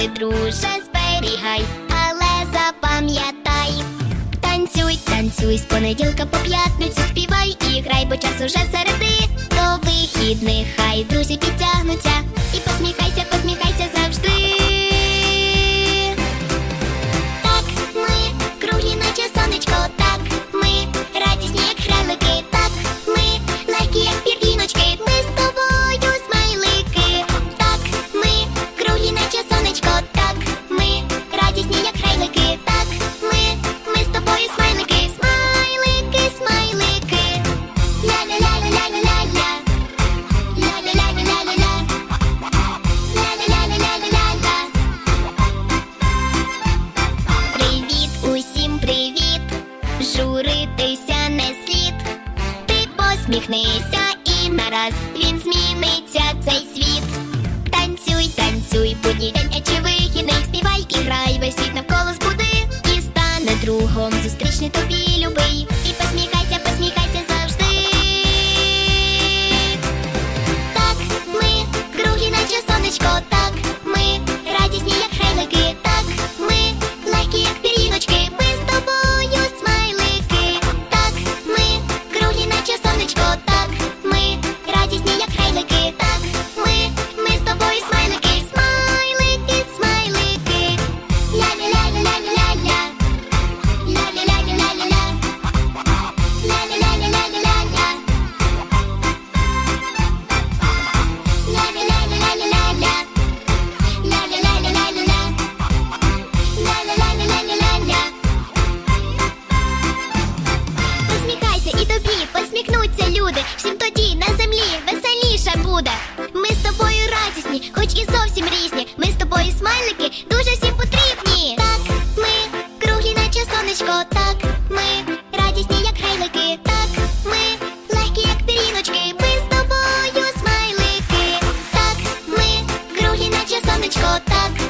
ти, друже, зберігай, але запам'ятай, танцюй, танцюй з понеділка по п'ятницю співай і грай, бо час уже середи, до вихідних. Хай друзі підтягнуться. Журитися не слід. Ти посміхнися і нараз він зміниться цей світ. Танцюй, танцюй, будній день, чи вихідний, співай і грай, весь світ навколо збуди і стане другом. Зустрічний тобі любий. хоч і зовсім різні. Ми з тобою смайлики дуже всім потрібні. Так, ми круглі, наче сонечко, так, ми радісні, як грайлики, так, ми легкі, як піріночки, ми з тобою смайлики. Так, ми круглі, наче сонечко, так.